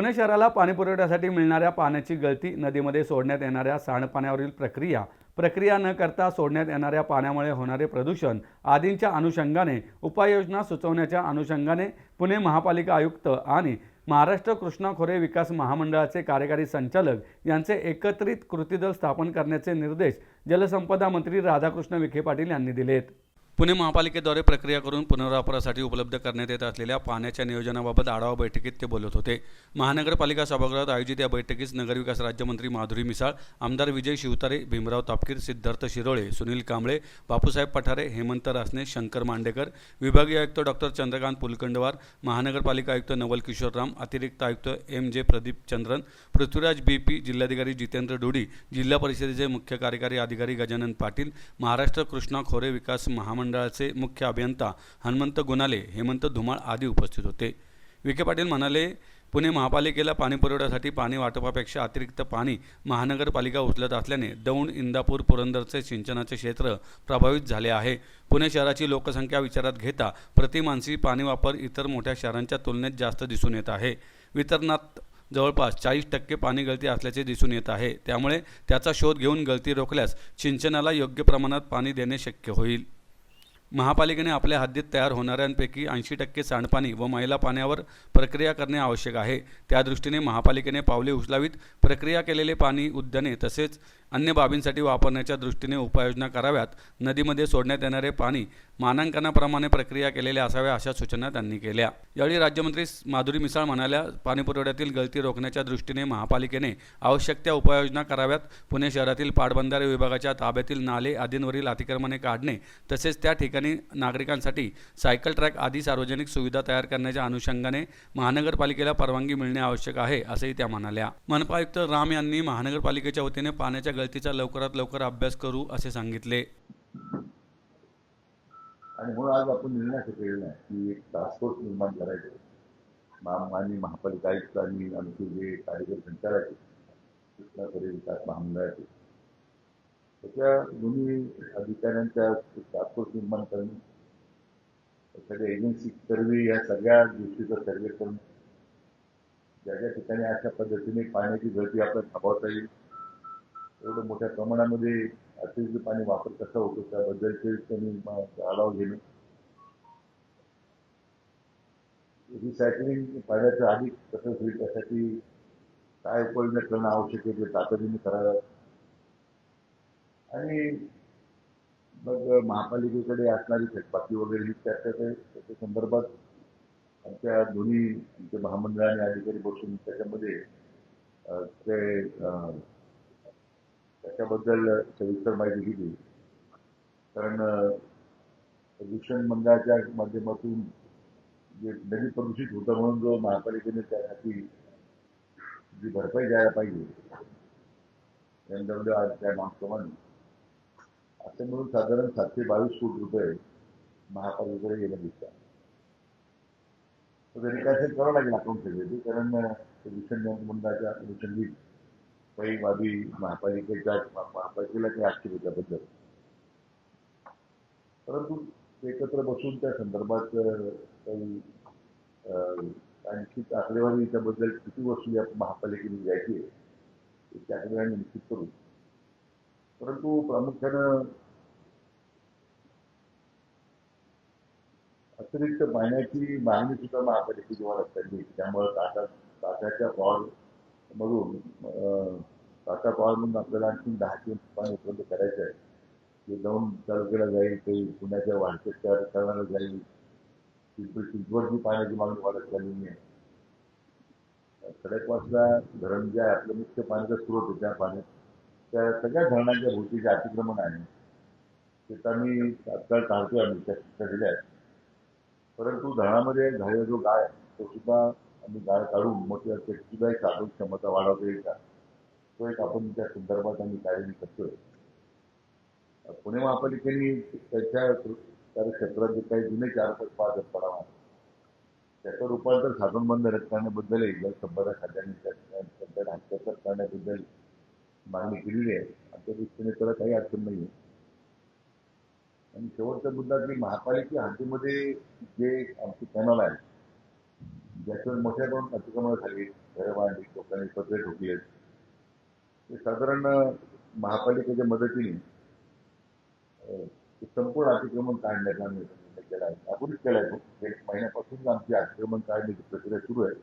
पुणे शहराला पाणीपुरवठ्यासाठी मिळणाऱ्या पाण्याची गळती नदीमध्ये सोडण्यात येणाऱ्या सांडपाण्यावरील प्रक्रिया प्रक्रिया न करता सोडण्यात येणाऱ्या पाण्यामुळे होणारे प्रदूषण आदींच्या अनुषंगाने उपाययोजना सुचवण्याच्या अनुषंगाने पुणे महापालिका आयुक्त आणि महाराष्ट्र कृष्णा खोरे विकास महामंडळाचे कार्यकारी संचालक यांचे एकत्रित कृतीदल स्थापन करण्याचे निर्देश जलसंपदा मंत्री राधाकृष्ण विखे पाटील यांनी दिलेत. पुणे महापालिकेद्वारे प्रक्रिया करून पुनर्वापरासाठी उपलब्ध करण्यात येत असलेल्या पाण्याच्या नियोजनाबाबत आढावा बैठकीत ते बोलत होते. महानगरपालिका सभागृहात आयोजित या बैठकीस नगरविकास राज्यमंत्री माधुरी मिसाळ आमदार विजय शिवतारे भीमराव तापकीर सिद्धार्थ शिरोळे सुनील कांबळे बापूसाहेब पठारे हेमंत रासने शंकर मांडेकर विभागीय आयुक्त डॉक्टर चंद्रकांत पुलकंडवार महानगरपालिका आयुक्त नवल किशोर राम अतिरिक्त आयुक्त M J Pradeep Chandran Prithviraj B P जिल्हाधिकारी जितेंद्र डोडी जिल्हा परिषदेचे मुख्य कार्यकारी अधिकारी गजानन पाटील महाराष्ट्र कृष्णा खोरे विकास महामंडळ महामंडळाचे मुख्य अभियंता हनुमंत गुणाले हेमंत धुमाळ आदी उपस्थित होते. विखे पाटील म्हणाले पुणे महापालिकेला पाणी पुरवठ्यासाठी पाणी वाटपापेक्षा अतिरिक्त पाणी महानगरपालिका उचलत असल्याने दौंड इंदापूर पुरंदरचे सिंचनाचे क्षेत्र प्रभावित झाले आहे. पुणे शहराची लोकसंख्या विचारात घेता प्रतिमानसी पाणी वापर इतर मोठ्या शहरांच्या तुलनेत जास्त दिसून येत आहे. वितरणात जवळपास चाळीस टक्के पाणी गळती असल्याचे दिसून येत आहे. त्यामुळे त्याचा शोध घेऊन गळती रोखल्यास सिंचनाला योग्य प्रमाणात पाणी देणे शक्य होईल. महापालिकेने आपल्या हद्दीत तयार होणाऱ्यांपैकी ऐंशी टक्के सांडपाणी व मैला पाण्यावर प्रक्रिया करणे आवश्यक आहे. त्यादृष्टीने महापालिकेने पावले उचलावीत. प्रक्रिया केलेले पाणी उद्याने तसेच अन्य बाबींसाठी वापरण्याच्या दृष्टीने उपाययोजना कराव्यात. नदीमध्ये सोडण्यात येणारे पाणी मानांकनाप्रमाणे प्रक्रिया केलेल्या असाव्या अशा सूचना त्यांनी केल्या. यावेळी राज्यमंत्री माधुरी मिसाळ म्हणाल्या पाणीपुरवठ्यातील गळती रोखण्याच्या दृष्टीने महापालिकेने आवश्यक त्या उपाययोजना कराव्यात. पुणे शहरातील पाटबंधारे विभागाच्या ताब्यातील नाले आदींवरील अतिक्रमणे काढणे तसेच त्या ठिकाणी ठिकाणी नागरिकांसाठी सायकल ट्रॅक आदी सार्वजनिक सुविधा तयार करण्याच्या अनुषंगाने महानगरपालिकेला परवानगी मिळणे आवश्यक आहे असंही त्या म्हणाल्या. मनपा आयुक्त राम यांनी महानगरपालिकेच्या वतीने पाण्याच्या गळतीचा लवकरात लवकर अभ्यास करू असे सांगितले. आणि म्हणून आज आपण निर्णय असं केलेला आहे की एक टास्क फोर्स निर्माण करायचं. मा- महापालिका आयुक्त आणि आमचे जे कार्यकारी संचालक आहेत कृष्णाकडे विकास महामंडळाचे त्याच्या दोन्ही अधिकाऱ्यांच्या तात्पुरती निर्माण करणे सगळ्या एजन्सी सर्वे या सगळ्या गोष्टीचा सर्वे करून ज्या ज्या ठिकाणी अशा पद्धतीने पाण्याची गळती आपल्याला थांबवता येईल एवढं मोठ्या प्रमाणामध्ये अतिरिक्त पाणी वापर कसा होतो त्याबद्दलचे त्यांनी आढावा घेणे. रिसायकलिंग पाण्याचं अधिक कसं होईल त्यासाठी काय उपाययोजना करणं आवश्यक आहे ते तातडीने कराव्यात आणि मग महापालिकेकडे असणारी थकबाकी वगैरे ही चर्चा त्याच्या संदर्भात आमच्या दोन्ही आमच्या महामंडळाने अधिकारी बसून त्याच्यामध्ये ते अं, त्याच्याबद्दल सविस्तर माहिती दिली. कारण प्रदूषण मंडळाच्या माध्यमातून जे नदी प्रदूषित होतं म्हणून जो महापालिकेने त्यासाठी जी भरपाई द्यायला पाहिजे एनडब्ल्यू आर त्या मागप्रमाणे असं मिळून साधारण सातशे बावीस कोटी रुपये महापालिकेकडे गेले दिसतात. तर त्यांनी काय करावं लागेल अकाउंट सगळे कारण प्रदूषण मंडळाच्या अनुषंगी काही बाबी महापालिकेच्या महापालिकेला काही आक्षेप आहे त्याबद्दल परंतु एकत्र बसून त्या संदर्भात काही आणखी आकडेवारी त्याबद्दल किती वस्तू या महापालिकेने घ्यायची आहे त्याकडे आकडेवारी निश्चित करू परंतु प्रामुख्यानं अतिरिक्त पाण्याची मागणी सुद्धा महापालिकेची लक्षात चालली त्यामुळे टाटा टाटाच्या पॉवर मधून अं, टाटा पॉवर आपल्याला आणखी दहा किलो पाणी उपलब्ध करायचं आहे. ते जाऊन तालुक्याला जाईल ते पुण्याच्या वाढत्या शहराला जाईल. पिंपरी चिंचवडची पाण्याची मागणी वाढत चाललेली आहे खडकवासला धरण जे आहे आपलं मुख्य पाण्याचा स्रोत आहे त्या पाण्यात त्या सगळ्या धरणांच्या भोवतीचे अतिक्रमण आहे ते तर आम्ही तात्काळ टाळतोय आम्ही त्या शिक्षा दिल्या आहेत परंतु धरणामध्ये झालेला जो गाळ आहे तो सुद्धा आम्ही गाळ काढून मग त्याची सुद्धा एक साठवण क्षमता वाढवता येईल का तो एक आपण त्या संदर्भात आम्ही कार्य करतोय पुणे महापालिकेने त्याच्या कार्यक्षेत्रात जे काही जुने चार पाच पाच पडावा त्याचं रूपांतर साधन बंद करण्याबद्दल करण्याबद्दलही जलसंपदा खात्याने करण्याबद्दल मागणी केलेली आहे. आमच्या दृष्टीने त्याला काही अडचण नाही आहे आणि शेवटचा मुद्दा की महापालिके हद्दीमध्ये जे आमचे कॅनल आहे ज्याच्यावर मोठ्या प्रमाणात अतिक्रमण झाली घरं बांधली लोकांनी पत्रे ठोकले ते साधारण महापालिकेच्या मदतीने ते संपूर्ण अतिक्रमण काढण्याचा आम्ही निर्णय केला आहे. आपणच केला आहे. एक महिन्यापासून आमची अतिक्रमण काढण्याची प्रक्रिया सुरू आहे.